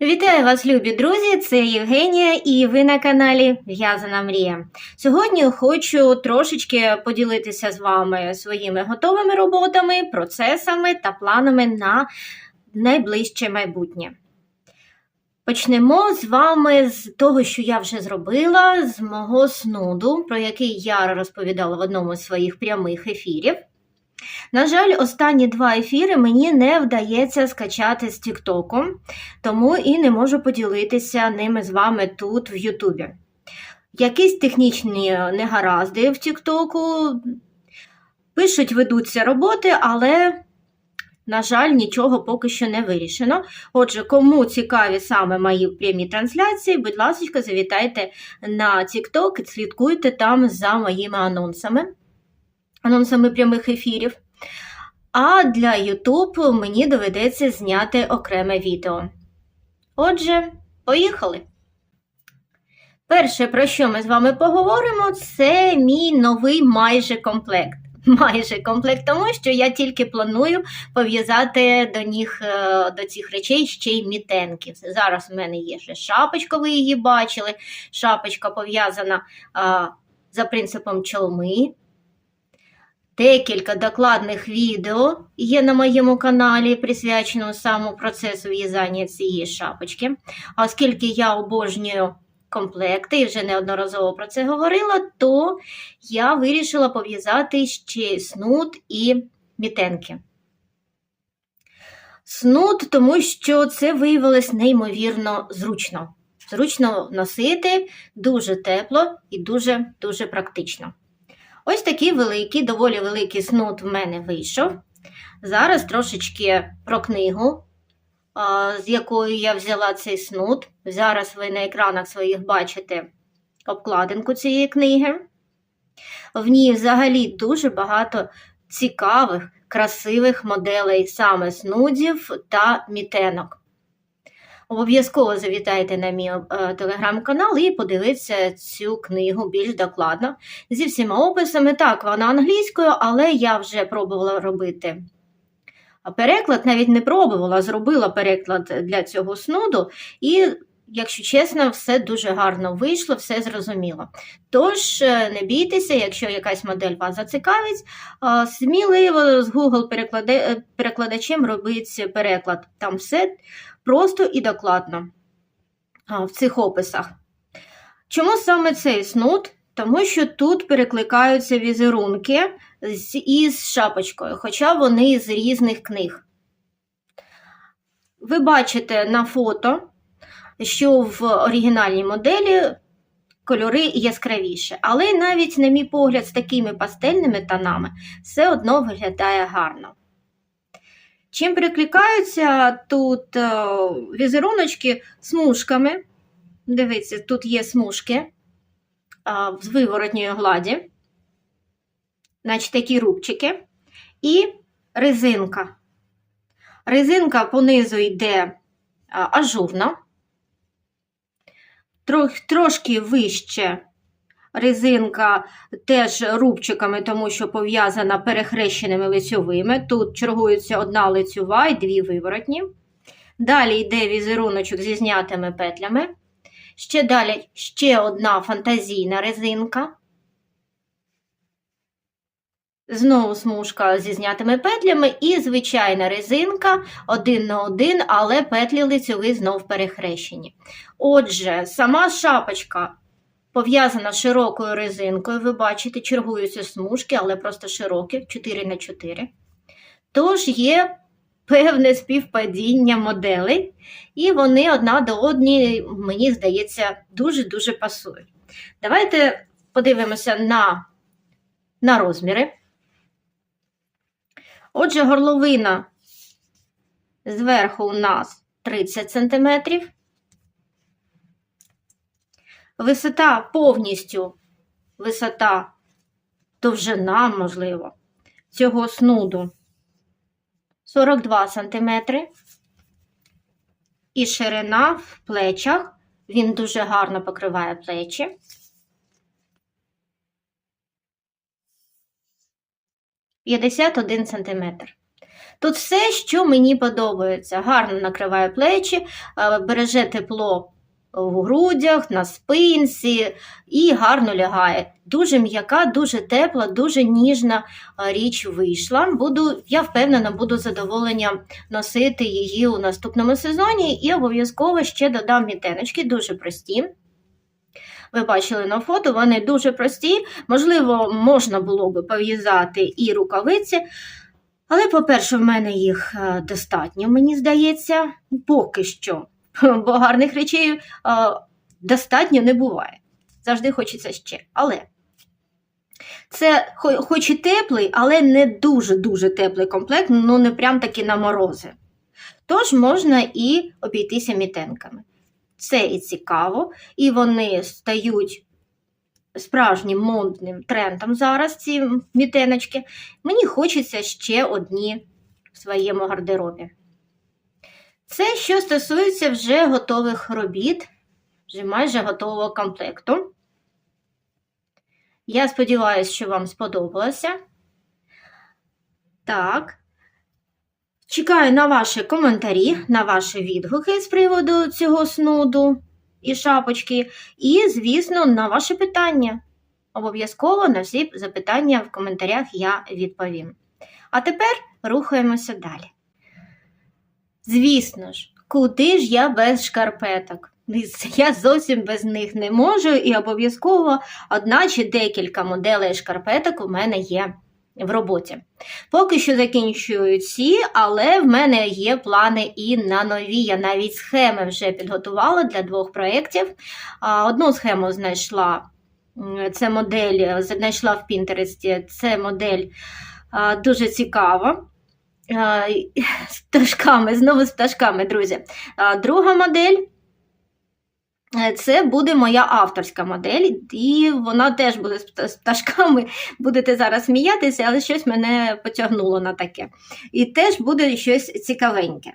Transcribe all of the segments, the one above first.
Вітаю вас, любі друзі! Це Євгенія, і ви на каналі В'язана Мрія. Сьогодні хочу трошечки поділитися з вами своїми готовими роботами, процесами та планами на найближче майбутнє. Почнемо з вами з того, що я вже зробила, з мого снуду, про який я розповідала в одному з своїх прямих ефірів. На жаль, останні два ефіри мені не вдається скачати з Тіктоку, тому і не можу поділитися ними з вами тут, в Ютубі. Якісь технічні негаразди в Тіктоку. Пишуть, ведуться роботи, але, на жаль, нічого поки що не вирішено. Отже, кому цікаві саме мої прямі трансляції, будь ласка, завітайте на Тікток і слідкуйте там за моїми анонсами анонсами прямих ефірів. А для YouTube мені доведеться зняти окреме відео. Отже, поїхали. Перше, про що ми з вами поговоримо, це мій новий майже комплект. Майже комплект, тому що я тільки планую пов'язати до них, е, до цих речей ще й мітенки. Зараз в мене є ще шапочка, ви її бачили. Шапочка пов'язана а, за принципом чолми. Декілька докладних відео є на моєму каналі, присвяченому самому процесу в'язання цієї шапочки. А оскільки я обожнюю комплекти і вже неодноразово про це говорила, то я вирішила пов'язати ще снуд і мітенки. Снуд, тому що це виявилось неймовірно зручно. Зручно носити, дуже тепло і дуже-дуже практично. Ось такий великий, доволі великий снуд в мене вийшов. Зараз трошечки про книгу, з якою я взяла цей снуд. Зараз ви на екранах своїх бачите обкладинку цієї книги. В ній взагалі дуже багато цікавих, красивих моделей саме снудів та мітенок. Обов'язково завітайте на мій е, телеграм-канал і подивіться цю книгу більш докладно. Зі всіма описами. Так, вона англійською, але я вже пробувала робити. Переклад навіть не пробувала, зробила переклад для цього снуду, і, якщо чесно, все дуже гарно вийшло, все зрозуміло. Тож, е, не бійтеся, якщо якась модель вас зацікавить, сміливо з Google перекладачем робить переклад. Там все просто і докладно в цих описах. Чому саме цей снуд? Тому що тут перекликаються візерунки із шапочкою, хоча вони з різних книг. Ви бачите на фото, що в оригінальній моделі кольори яскравіше, але навіть, на мій погляд, з такими пастельними тонами все одно виглядає гарно. Чим перекликаються тут е, візеруночки смужками. Дивіться, тут є смужки з виворотньої гладі, значить такі рубчики, і резинка. Резинка понизу йде ажурно, трошки вище резинка теж рубчиками, тому що пов'язана перехрещеними лицьовими. Тут чергується одна лицьова і дві виворотні. Далі йде візеруночок зі знятими петлями. Ще далі ще одна фантазійна резинка. Знову смужка зі знятими петлями і звичайна резинка один на один, але петлі лицьові знов перехрещені. Отже, сама шапочка пов'язана широкою резинкою. Ви бачите, чергуються смужки, але просто широкі, 4 на 4. Тож є певне співпадіння моделей, і вони одна до однієї, мені здається, дуже-дуже пасують. Давайте подивимося на, на розміри. Отже, горловина зверху у нас 30 см. Висота повністю, висота довжина, можливо, цього снуду 42 см. І ширина в плечах, він дуже гарно покриває плечі. П'ятдесят один сантиметр. Тут все, що мені подобається. Гарно накриває плечі, е, береже тепло в грудях, на спинці і гарно лягає. Дуже м'яка, дуже тепла, дуже ніжна річ вийшла. Буду, я впевнена, буду з задоволенням носити її у наступному сезоні і обов'язково ще додам мітеночки, дуже прості. Ви бачили на фото, вони дуже прості. Можливо, можна було би пов'язати і рукавиці. Але, по-перше, в мене їх е, достатньо, мені здається, поки що. Бо гарних речей достатньо не буває. Завжди хочеться ще. Але це хоч і теплий, але не дуже-дуже теплий комплект, ну не прям таки на морози. Тож можна і обійтися мітенками. Це і цікаво, і вони стають справжнім модним трендом зараз, ці мітеночки. Мені хочеться ще одні в своєму гардеробі. Це що стосується вже готових робіт, вже майже готового комплекту. Я сподіваюся, що вам сподобалося. Так. Чекаю на ваші коментарі, на ваші відгуки з приводу цього снуду і шапочки, і, звісно, на ваші питання. Обов'язково на всі запитання в коментарях я відповім. А тепер рухаємося далі. Звісно ж, куди ж я без шкарпеток? Я зовсім без них не можу, і обов'язково одна чи декілька моделей шкарпеток у мене є в роботі. Поки що закінчую ці, але в мене є плани і на нові. Я навіть схеми вже підготувала для двох проєктів. Одну схему знайшла. Це модель, знайшла в Пінтересті. Це модель дуже цікава. З пташками, знову з пташками, друзі. Друга модель. е, Це буде моя авторська модель, і вона теж буде з пташками. Будете зараз сміятися, але щось мене потягнуло на таке. І теж буде щось цікавеньке.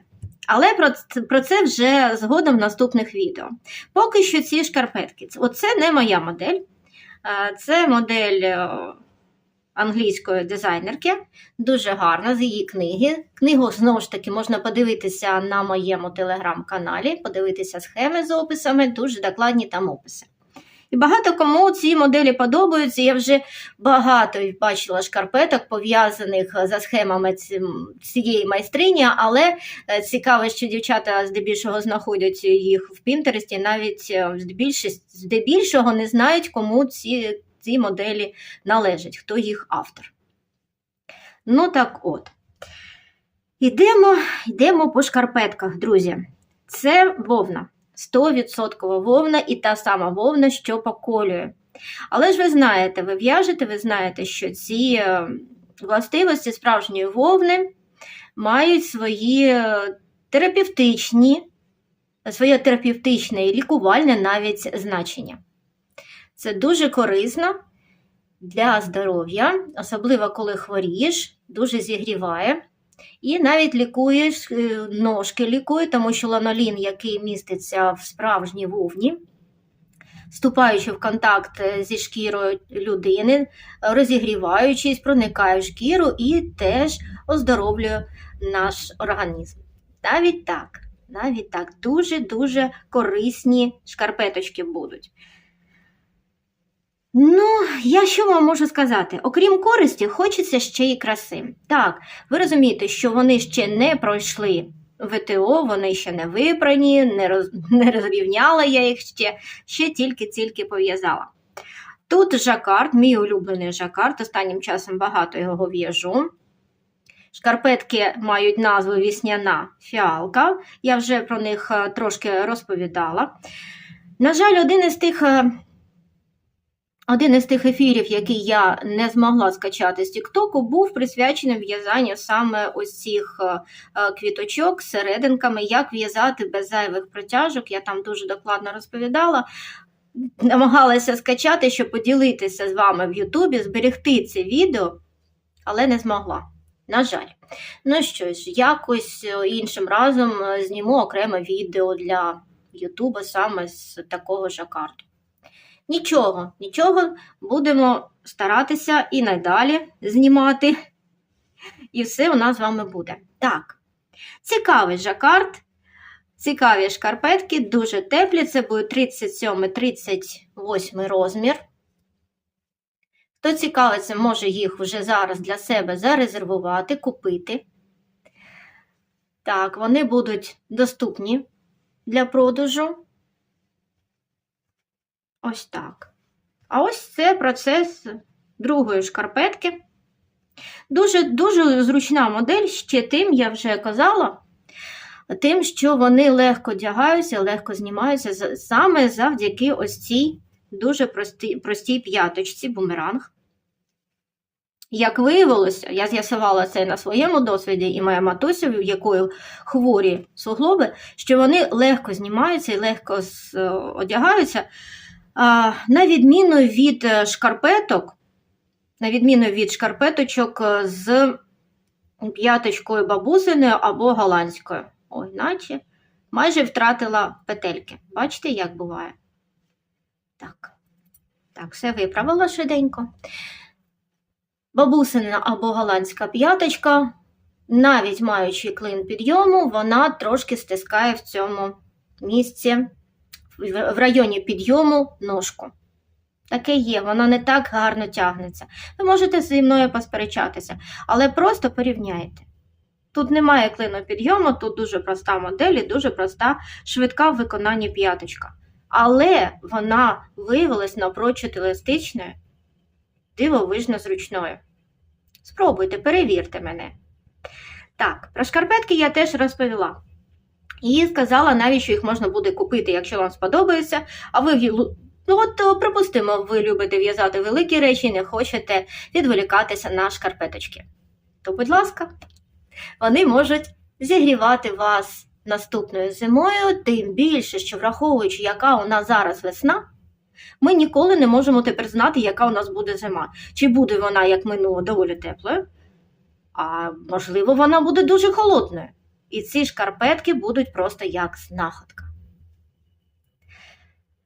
Але про це, вже згодом в наступних відео. Поки що ці шкарпетки. Оце не моя модель. Це модель е, англійської дизайнерки, дуже гарна з її книги. Книгу знову ж таки можна подивитися на моєму телеграм-каналі, подивитися схеми з описами, дуже докладні там описи. І багато кому ці моделі подобаються. Я вже багато бачила шкарпеток, пов'язаних за схемами цієї майстрині, але е, цікаво, що дівчата здебільшого знаходять їх в Пінтересті, навіть е, здебільшого не знають, кому ці, ці моделі належать, хто їх автор. Ну так от. Йдемо, йдемо по шкарпетках, друзі. Це вовна. 100% вовна і та сама вовна, що поколює. Але ж ви знаєте, ви в'яжете, ви знаєте, що ці е, властивості справжньої вовни мають свої е, терапевтичні, своє терапевтичне і лікувальне навіть значення. Це дуже корисно для здоров'я, особливо коли хворієш, дуже зігріває. І навіть лікуєш, е, ножки лікує, тому що ланолін, який міститься в справжній вовні, вступаючи в контакт е, зі шкірою людини, розігріваючись, проникає в шкіру і теж оздоровлює наш організм. Навіть так, навіть так, дуже-дуже корисні шкарпеточки будуть. Ну, я що вам можу сказати? Окрім користі, хочеться ще й краси. Так, ви розумієте, що вони ще не пройшли ВТО, вони ще не випрані, не, роз... не розрівняла я їх ще, ще тільки-тільки пов'язала. Тут жакард, мій улюблений жакард, останнім часом багато його в'яжу. Шкарпетки мають назву вісняна фіалка. Я вже про них е, трошки розповідала. На жаль, один із тих. Один із тих ефірів, який я не змогла скачати з Тіктоку, був присвячений в'язанню саме ось цих е, е, квіточок з серединками, як в'язати без зайвих протяжок. Я там дуже докладно розповідала. Намагалася скачати, щоб поділитися з вами в Ютубі, зберегти це відео, але не змогла. На жаль. Ну що ж, якось е, іншим разом зніму окреме відео для Ютуба саме з такого жакарду. Нічого, нічого, будемо старатися і надалі знімати І все у нас з вами буде. Так, цікавий жакард, цікаві шкарпетки, дуже теплі. Це буде 37-38 розмір. Хто цікавиться, може їх вже зараз для себе зарезервувати, купити. Так, вони будуть доступні для продажу. Ось так. А ось це процес другої шкарпетки. Дуже дуже зручна модель, ще тим, я вже казала, тим, що вони легко одягаються, легко знімаються саме завдяки ось цій дуже простій, простій п'яточці бумеранг. Як виявилося, я з'ясувала це на своєму досвіді, і моя матуся, в якої хворі суглоби, що вони легко знімаються і легко е, одягаються, на відміну від е, шкарпеток, на відміну від шкарпеточок е, з п'яточкою бабусиною або голландською. Ой, наче майже втратила петельки. Бачите, як буває? Так, так, все виправила швиденько. Бабусина або голландська п'яточка, навіть маючи клин підйому, вона трошки стискає в цьому місці, в районі підйому ножку. Таке є, воно не так гарно тягнеться. Ви можете зі мною посперечатися, але просто порівняйте. Тут немає клину підйому, тут дуже проста модель і дуже проста, швидка в виконанні п'яточка. Але вона виявилась напрочуд еластичною, дивовижно зручною. Спробуйте, перевірте мене. Так, про шкарпетки я теж розповіла. І сказала навіть, що їх можна буде купити, якщо вам сподобається, а ви Ну, от, припустимо, ви любите в'язати великі речі і не хочете відволікатися на шкарпеточки. То, будь ласка, вони можуть зігрівати вас наступною зимою, тим більше, що враховуючи, яка у нас зараз весна, ми ніколи не можемо тепер знати, яка у нас буде зима. Чи буде вона, як минуло, доволі теплою, а можливо, вона буде дуже холодною. І ці шкарпетки будуть просто як знахідка.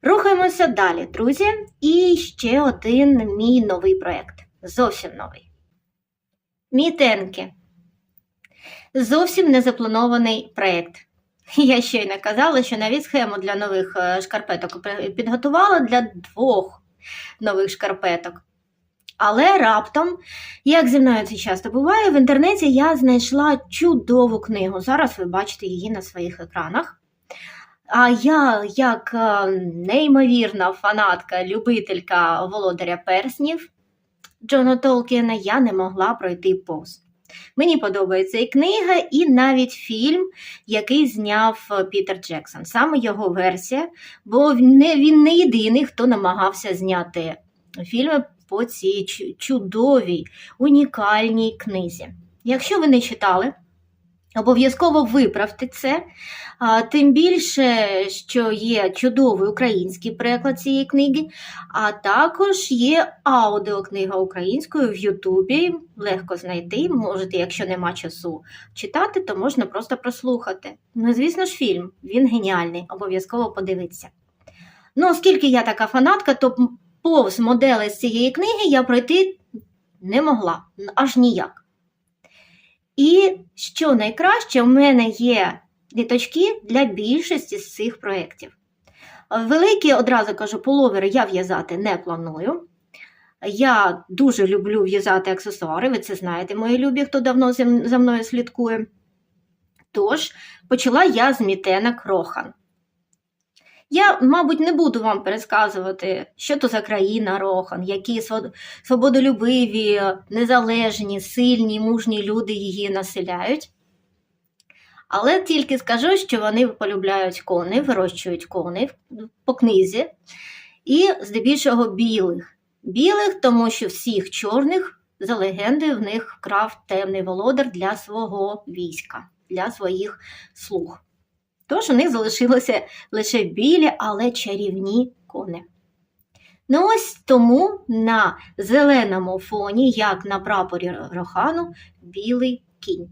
Рухаємося далі, друзі. І ще один мій новий проєкт. Зовсім новий. Мітенки. Зовсім не запланований проєкт. Я щойно казала, що навіть схему для нових е, шкарпеток підготувала для двох нових шкарпеток. Але раптом, як зі мною це часто буває, в інтернеті я знайшла чудову книгу. Зараз ви бачите її на своїх екранах. А я, як е, неймовірна фанатка, любителька володаря перснів Джона Толкіна, я не могла пройти повз. Мені подобається і книга, і навіть фільм, який зняв е, Пітер Джексон. Саме його версія, бо він не, він не єдиний, хто намагався зняти фільми по цій чудовій, унікальній книзі. Якщо ви не читали, Обов'язково виправте це, тим більше, що є чудовий український переклад цієї книги, а також є аудіокнига українською в Ютубі. Легко знайти. Можете, якщо нема часу читати, то можна просто прослухати. Ну, звісно ж, фільм, він геніальний, обов'язково подивитися. Ну, оскільки я така фанатка, то повз модели з цієї книги я пройти не могла, аж ніяк. І що найкраще, у мене є діточки для більшості з цих проєктів. Великі, одразу кажу, половери я в'язати не планую. Я дуже люблю в'язати аксесуари, ви це знаєте, мої любі, хто давно за мною слідкує. Тож, почала я з мітенок Рохан. Я, мабуть, не буду вам пересказувати, що то за країна Рохан, які свободолюбиві, незалежні, сильні, мужні люди її населяють. Але тільки скажу, що вони полюбляють коней, вирощують коней по книзі, і здебільшого білих. Білих, тому що всіх чорних, за легендою, в них вкрав темний володар для свого війська, для своїх слуг. Тож у них залишилося лише білі, але чарівні кони. Ну ось тому на зеленому фоні, як на прапорі Рохану, білий кінь.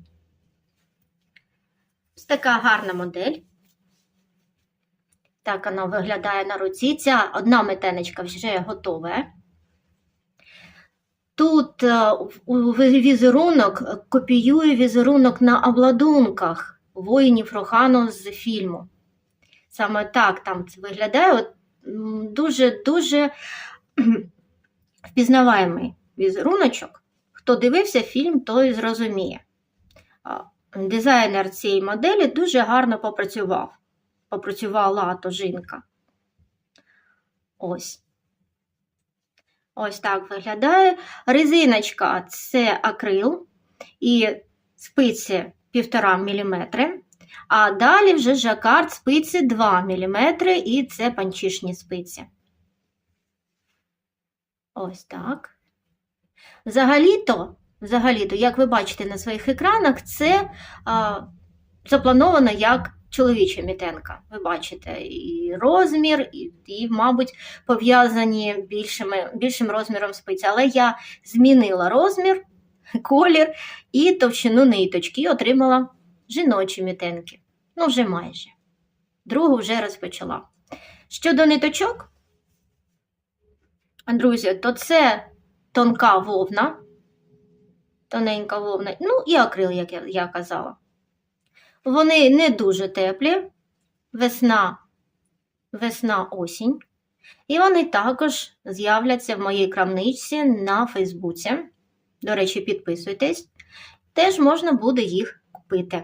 Ось така гарна модель. Так вона виглядає на руці. Ця одна метенечка вже готова. Тут е, візерунок копіює візерунок на обладунках воїнів Рохану з фільму. Саме так там це виглядає. Дуже-дуже впізнаваємий візеруночок. Хто дивився фільм, той зрозуміє. Дизайнер цієї моделі дуже гарно попрацював. Попрацювала то жінка. Ось. Ось так виглядає. Резиночка це акрил і спиці 1,5 мм. А далі вже жакард спиці 2 мм, і це панчішні спиці. Ось так. Взагалі-то, взагалі-то, як ви бачите на своїх екранах, це а, заплановано як чоловіча мітенка. Ви бачите і розмір, і, і мабуть, пов'язані більшим розміром спиці. Але я змінила розмір, колір і товщину ниточки і отримала жіночі мітенки. Ну, вже майже. Другу вже розпочала. Щодо ниточок, друзі, то це тонка вовна, тоненька вовна, ну і акрил, як я, я казала. Вони не дуже теплі, весна, весна, осінь. І вони також з'являться в моїй крамничці на Фейсбуці. До речі, підписуйтесь. Теж можна буде їх купити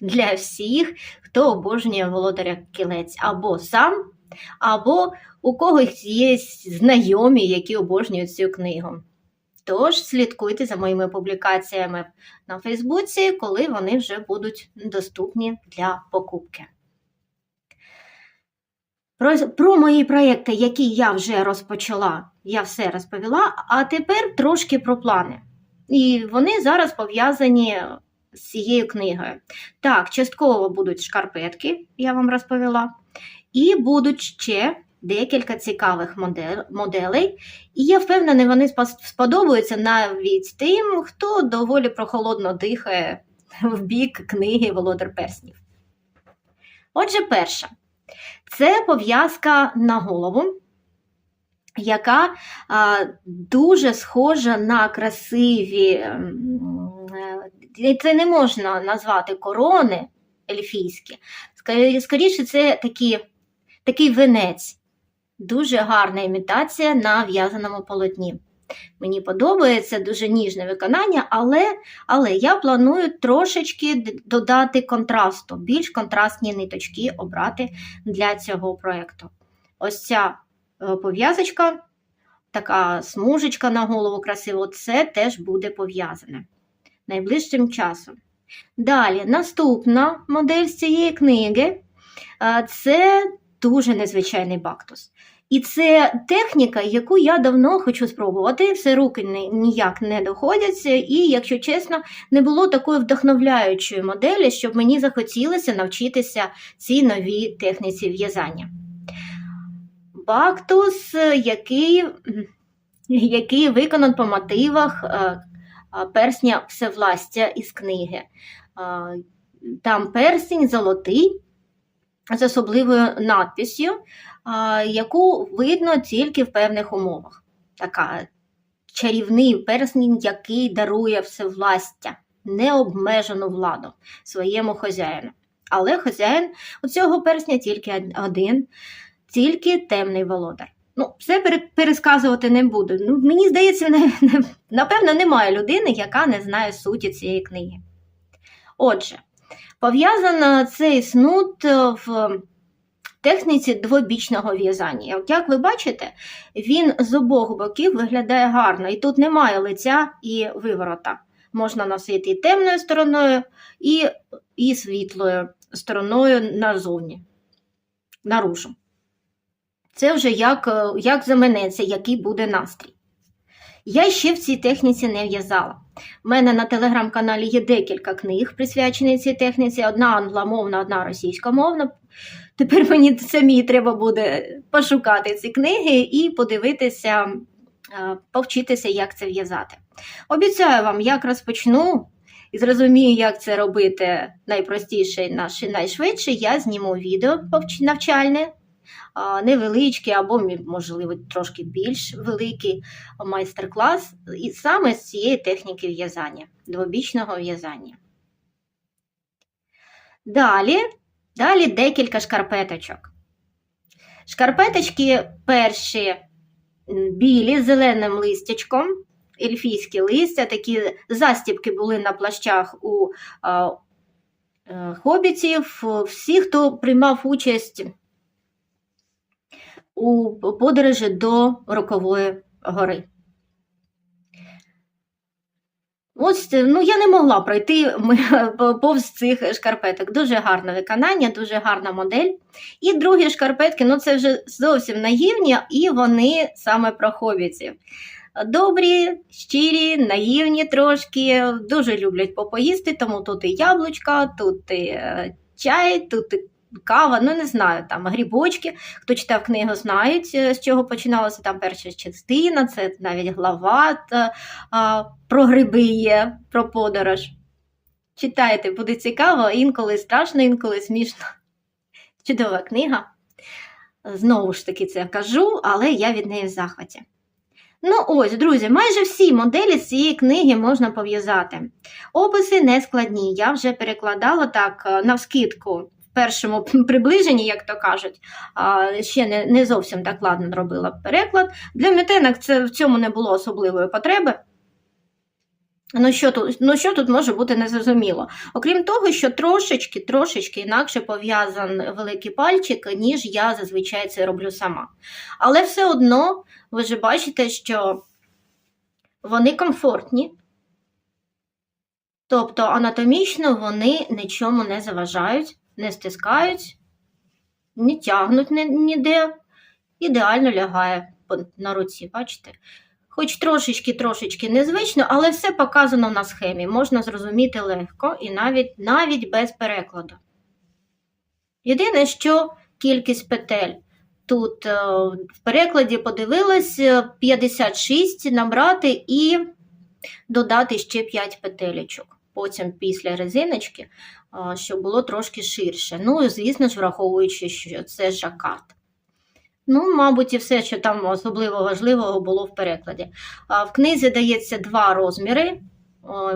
для всіх, хто обожнює володаря кілець або сам, або у когось є знайомі, які обожнюють цю книгу. Тож слідкуйте за моїми публікаціями на Фейсбуці, коли вони вже будуть доступні для покупки. Про, про мої проєкти, які я вже розпочала, я все розповіла, а тепер трошки про плани. І вони зараз пов'язані з цією книгою. Так, частково будуть шкарпетки, я вам розповіла, і будуть ще декілька цікавих моделей. І я впевнена, вони сподобаються навіть тим, хто доволі прохолодно дихає в бік книги Володар Перснів. Отже, перша це пов'язка на голову, яка а, дуже схожа на красиві. Е, це не можна назвати корони ельфійські. Скоріше, це такі, такий венець. Дуже гарна імітація на в'язаному полотні. Мені подобається дуже ніжне виконання, але але я планую трошечки додати контрасту, більш контрастні ниточки обрати для цього проєкту. Ось ця пов'язочка, така смужечка на голову красиво, це теж буде пов'язане найближчим часом. Далі, наступна модель з цієї книги це дуже незвичайний бактус. І це техніка, яку я давно хочу спробувати. Все руки ніяк не доходяться, і, якщо чесно, не було такої вдохновляючої моделі, щоб мені захотілося навчитися цій новій техніці в'язання. Бактус, який який виконан по мотивах персня Всевластя із книги. Там персень золотий з особливою надписю, яку видно тільки в певних умовах. Така чарівний перснень, який дарує всевластя, необмежену владу своєму хазяїну. Але хазяїн у цього персня тільки один, тільки темний володар. Ну, все пересказувати не буду. Ну, Мені здається, не, не, напевно, немає людини, яка не знає суті цієї книги. Отже, пов'язано цей снуд в техніці двобічного в'язання. Як ви бачите, він з обох боків виглядає гарно, і тут немає лиця і виворота. Можна носити і темною стороною, і, і світлою стороною назовні, наружу. Це вже як як заманеться, який буде настрій. Я ще в цій техніці не в'язала. У мене на телеграм-каналі є декілька книг, присвячених цій техніці: одна англомовна, одна російськомовна. Тепер мені самі треба буде пошукати ці книги і подивитися, повчитися, як це в'язати. Обіцяю вам, як розпочну і зрозумію, як це робити найпростіше і найшвидше, я зніму відео навчальне невеличкий або, можливо, трошки більш великий майстер-клас і саме з цієї техніки в'язання, двобічного в'язання. Далі, далі декілька шкарпеточок. Шкарпеточки перші білі з зеленим листячком, ельфійські листя, такі застібки були на плащах у е, хобітів. Всі, хто приймав участь у подорожі до Рокової гори. Ось, ну я не могла пройти повз цих шкарпеток. Дуже гарне виконання, дуже гарна модель. І другі шкарпетки, ну це вже зовсім наївні, і вони саме про хобітів. Добрі, щирі, наївні трошки, дуже люблять попоїсти, тому тут і яблучка, тут і е, чай, тут і кава, ну не знаю, там грібочки. Хто читав книгу, знають, е, з чого починалася там перша частина, це навіть глава та, а, про гриби є, про подорож. Читайте, буде цікаво, інколи страшно, інколи смішно. Чудова книга. Знову ж таки це кажу, але я від неї в захваті. Ну ось, друзі, майже всі моделі з цієї книги можна пов'язати. Описи не складні. Я вже перекладала так е, навскидку першому приближенні, як то кажуть. Ще не, не зовсім так ладно робила переклад. Для мітинок це в цьому не було особливої потреби. Ну що, тут, ну що тут може бути незрозуміло? Окрім того, що трошечки, трошечки інакше пов'язан великий пальчик, ніж я зазвичай це роблю сама. Але все одно ви ж бачите, що вони комфортні, тобто анатомічно вони нічому не заважають, не стискають, не тягнуть ніде, ідеально лягає на руці, бачите? Хоч трошечки трошечки незвично, але все показано на схемі, можна зрозуміти легко і навіть, навіть без перекладу. Єдине, що кількість петель. Тут е, в перекладі подивилась е, 56 набрати і додати ще 5 петелечок. Потім після резиночки, е, щоб було трошки ширше. Ну, і, звісно ж, враховуючи, що це жакард. Ну, мабуть, і все, що там особливо важливого було в перекладі. В книзі дається два розміри: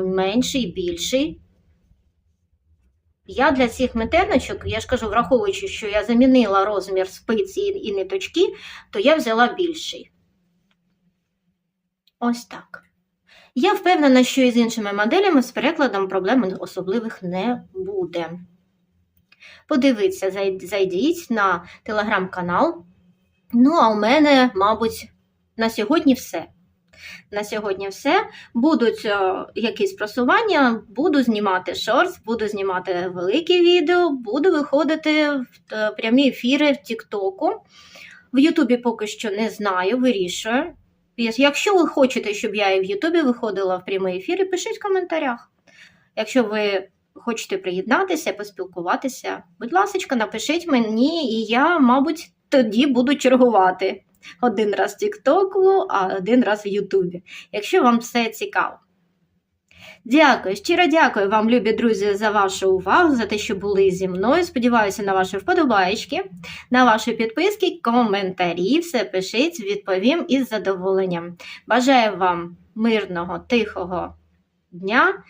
менший і більший. Я для цих метерничок, я ж кажу, враховуючи, що я замінила розмір спиці і ниточки, то я взяла більший. Ось так. Я впевнена, що і з іншими моделями з перекладом проблем особливих не буде. Подивіться, зайдіть на телеграм-канал. Ну, а у мене, мабуть, на сьогодні все. На сьогодні все. Будуть е, якісь просування, буду знімати шортс, буду знімати великі відео, буду виходити в е, прямі ефіри в Тіктоку. В Ютубі поки що не знаю, вирішую. Якщо ви хочете, щоб я і в Ютубі виходила в прямий ефір, пишіть в коментарях. Якщо ви хочете приєднатися, поспілкуватися, будь ласка, напишіть мені, і я, мабуть, тоді буду чергувати один раз в Тіктоку, а один раз в Ютубі, якщо вам все цікаво. Дякую, щиро дякую вам, любі друзі, за вашу увагу, за те, що були зі мною. Сподіваюся на ваші вподобайки, на ваші підписки, коментарі. Все пишіть, відповім із задоволенням. Бажаю вам мирного, тихого дня,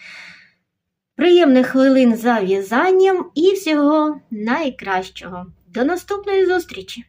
приємних хвилин за в'язанням і всього найкращого. До наступної зустрічі!